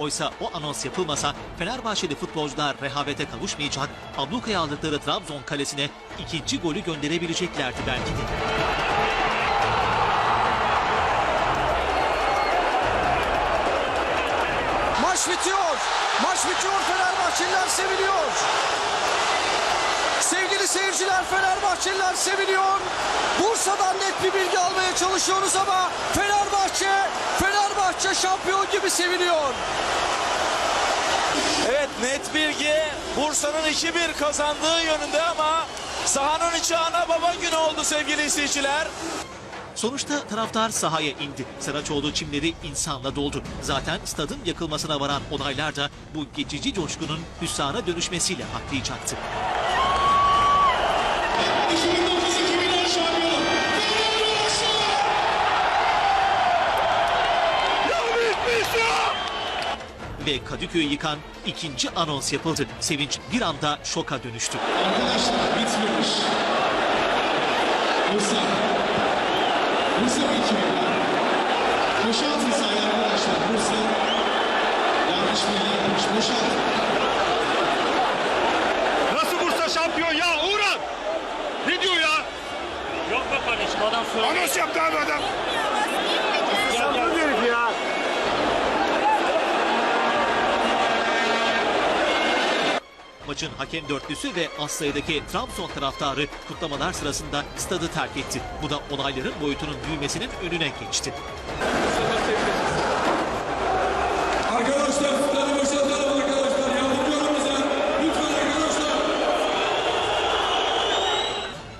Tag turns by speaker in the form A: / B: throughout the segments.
A: Oysa o anons yapılmasa Fenerbahçeli futbolcular rehavete kavuşmayacak, ablukaya aldıkları Trabzon kalesine ikinci golü gönderebileceklerdi belki de.
B: Maç bitiyor. Maç bitiyor. Fenerbahçeliler seviniyor. Sevgili seyirciler Fenerbahçeliler seviniyor. Bursa'dan net bir bilgi almaya çalışıyoruz ama Fenerbahçe, Fenerbahçe şampiyon gibi seviniyor.
C: Net bilgi Bursa'nın 2-1 kazandığı yönünde ama sahanın içi ana baba günü oldu sevgili izleyiciler.
A: Sonuçta taraftar sahaya indi. Saraçoğlu çimleri insanla doldu. Zaten stadın yakılmasına varan olaylar da bu geçici coşkunun hüsrana dönüşmesiyle atlayacaktı. Ve Kadıköy'ü yıkan ikinci anons yapıldı. Sevinç bir anda şoka dönüştü.
D: Arkadaşlar bitmiyor. Bursa. Bursa bitmiyor. Boşaltın sahayı arkadaşlar. Bursa. Yanlış bilgi yapmış. Boşaltın.
E: Nasıl Bursa şampiyon ya Uğran? Ne diyor ya?
F: Yok be kardeşim adam söylüyor.
E: Anons yaptı abi adam. Saplı
A: Maçın hakem dörtlüsü ve az sayıdaki Trabzon taraftarı kutlamalar sırasında stadı terk etti. Bu da olayların boyutunun büyümesinin önüne geçti.
G: Arkadaşlar stadı boşaltalım arkadaşlar. Yardımcı olun bize. Lütfen arkadaşlar.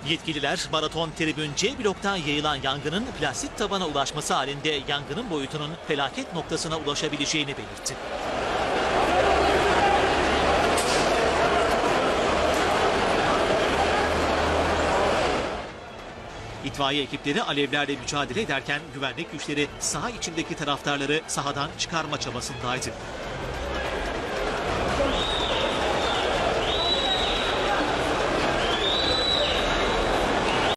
A: Yetkililer maraton tribün C bloktan yayılan yangının plastik tabana ulaşması halinde yangının boyutunun felaket noktasına ulaşabileceğini belirtti. İtfaiye ekipleri alevlerle mücadele ederken güvenlik güçleri saha içindeki taraftarları sahadan çıkarma çabasındaydı.